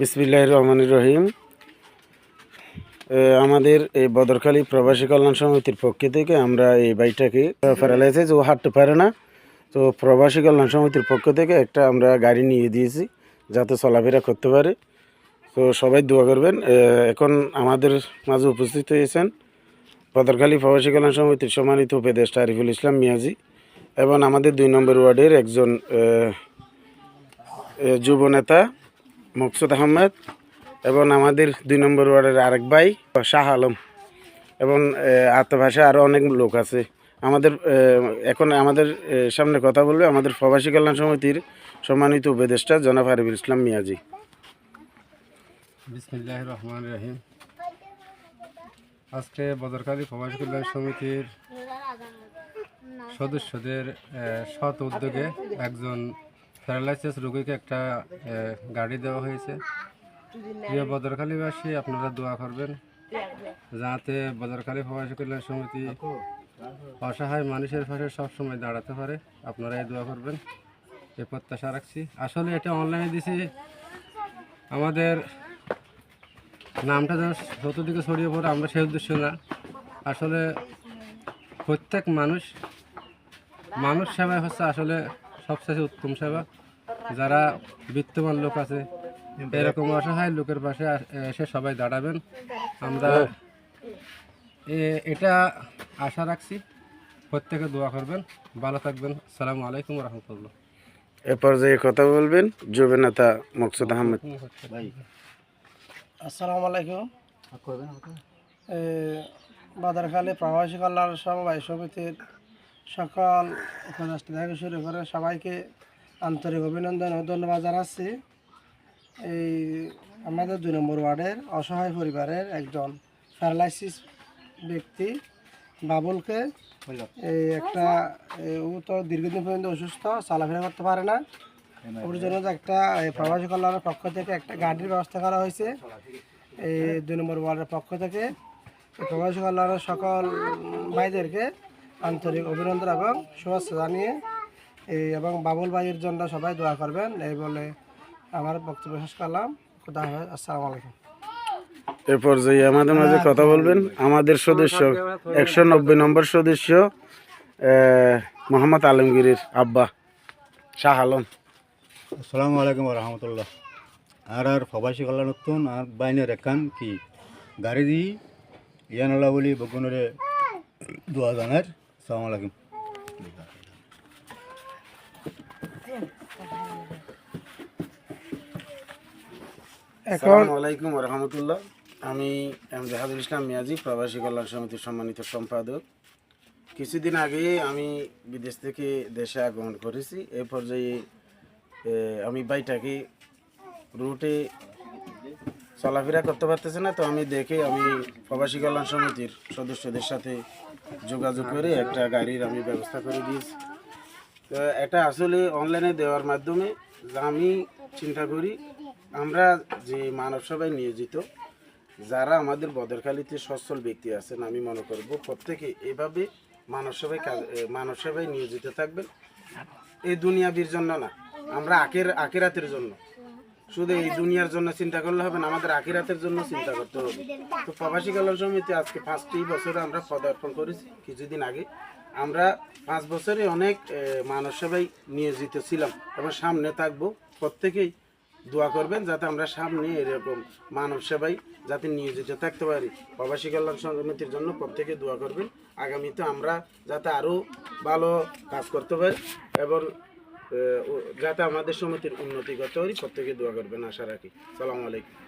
বিসমিল্লাহ রহমান রহিম। আমাদের এই বদরখালী প্রবাসী কল্যাণ সমিতির পক্ষ থেকে আমরা এই বাইকটাকে যে ও হাঁটতে পারে না। তো প্রবাসী কল্যাণ সমিতির পক্ষ থেকে একটা আমরা গাড়ি নিয়ে দিয়েছি যাতে চলাফেরা করতে পারে। তো সবাই দোয়া করবেন। এখন আমাদের মাঝে উপস্থিত হয়েছেন বদরখালী প্রবাসী কল্যাণ সমিতির সম্মানিত উপদেষ্টা আরিফুল ইসলাম মিয়াজি এবং আমাদের দুই নম্বর ওয়ার্ডের একজন যুব নেতা মকসুদ আহমেদ এবং আমাদের দুই নম্বর ওয়ার্ডের আরেক ভাই, শাহ আলম। এবং আত্মভাষা আরও অনেক লোক আছে। আমাদের এখন আমাদের সামনে কথা বলবে আমাদের প্রবাসী কল্যাণ সমিতির সম্মানিত উপদেষ্টা জনাব আরিফুল ইসলাম মিয়াজি। বিসমিল্লাহ রহমান রহিম। আজকে বদরকালী প্রবাসী কল্যাণ সমিতির সদস্যদের সৎ উদ্যোগে একজন প্যারালাইসিস রোগীকে একটা গাড়ি দেওয়া হয়েছে। প্রিয় বদরখালীবাসী, আপনারা দোয়া করবেন যাতে বদরখালী প্রবাসী কল্যাণ সমিতি অসহায় মানুষের পাশে সবসময় দাঁড়াতে পারে। আপনারা এই দোয়া করবেন। এ প্রত্যাশা রাখছি। আসলে এটা অনলাইনে দিছি। আমাদের নামটা যেন চতুর্দিকে ছড়িয়ে পড়ে, আমরা সেই উদ্দেশ্য না। আসলে প্রত্যেক মানুষ মানুষ সেবাই হচ্ছে। আসলে সবচেয়ে উত্তম সেবা। যারা বিত্তমান লোক আছে এরকম অসহায় লোকের পাশে এসে সবাই দাঁড়াবেন। আমরা এ- এটা আশা রাখছি। প্রত্যেকে দোয়া করবেন। ভালো থাকবেন। আসসালামু আলাইকুম রহমতুল্লাহ এ পর্যায়ে কথা বলবেন যুব নেতা মকসুদ আহমেদ আসসালামু আলাইকুম। এ, বাদারখালী প্রবাসী কল্যাণ সমবায় সমিতির সকল উপদেষ্টা থেকে শুরু করে সবাইকে আন্তরিক অভিনন্দন ও ধন্যবাদ জানাচ্ছি। এই আমাদের দুই নম্বর ওয়ার্ডের অসহায় পরিবারের একজন প্যারালাইসিস ব্যক্তি বাবুলকে। এই একটা ও তো দীর্ঘদিন পর্যন্ত অসুস্থ, চলাফেরা করতে পারে না। ওর জন্য একটা প্রবাসী কল্যাণের পক্ষ থেকে একটা গাড়ির ব্যবস্থা করা হয়েছে। এই দুই নম্বর ওয়ার্ডের পক্ষ থেকে প্রবাসী কল্যাণের সকল ভাইদেরকে আন্তরিক অভিনন্দন এবং শুভেচ্ছা জানিয়ে এই এবং বাবুল ভাইয়ের জন্য সবাই দোয়া করবেন। এই বলে আমার বক্তব্য শেষ করলাম। খুদা হাফেজ। আসসালামু আলাইকুম। এ পর্যায়ে আমাদের মাঝে কথা বলবেন। আমাদের সদস্য একশো নব্বই নম্বর সদস্য মোহাম্মদ আলমগীরের আব্বা শাহ আলম। আসসালামু আলাইকুম রহমতুল্লাহ। আর আর প্রবাসী কল্যাণত্তন আর বাইনের একান কি? গাড়ি দি ইয়ানলা বলি বগুনরে দোয়া জানার। আসসালামু আলাইকুম আসসালামু আলাইকুম রহমতুল্লাহ আমি এম জাহাদুল ইসলাম মিয়াজি প্রবাসী কল্যাণ সমিতির সম্মানিত সম্পাদক। কিছুদিন আগে আমি বিদেশ থেকে দেশে আগমন করেছি। এ পর্যায়ে আমি বাইটাকে রুটে চলাফেরা করতে পারতেছে না তো আমি দেখে আমি প্রবাসী কল্যাণ সমিতির সদস্যদের সাথে যোগাযোগ করে একটা গাড়ির আমি ব্যবস্থা করে দিয়েছি। তো এটা আসলে অনলাইনে দেওয়ার মাধ্যমে আমি চিন্তা করি আমরা যে মানব সেবায় নিয়োজিত যারা আমাদের বদরখালীতে সচ্ছল ব্যক্তি আছেন আমি মনে করব প্রত্যেকে এভাবে মানব এ, মানব সেবায় নিয়োজিত থাকবেন। এই দুনিয়াবির জন্য না আমরা আখের আখেরাতের জন্য। শুধু এই দুনিয়ার জন্য চিন্তা করলে হবে না, আমাদের আখিরাতের জন্য চিন্তা করতে হবে। তো প্রবাসী কল্যাণ সমিতি আজকে পাঁচটি বছরে আমরা পদার্পণ করেছি, কিছুদিন আগে। আমরা পাঁচ বছরে অনেক মানব সেবায় নিয়োজিত ছিলাম এবং সামনে থাকব। প্রত্যেকেই দোয়া করবেন যাতে আমরা সামনে এরকম মানব সেবায় যাতে নিয়োজিত থাকতে পারি। প্রবাসী কল্যাণ সমিতির জন্য প্রত্যেকে দোয়া করবেন। আগামীতে আমরা যাতে আরও ভালো কাজ করতে পারি এবং যাতে আমাদের সমিতির উন্নতি করতে পারি প্রত্যেকে দোয়া করবেন আশা রাখি। সালাম আলাইকুম।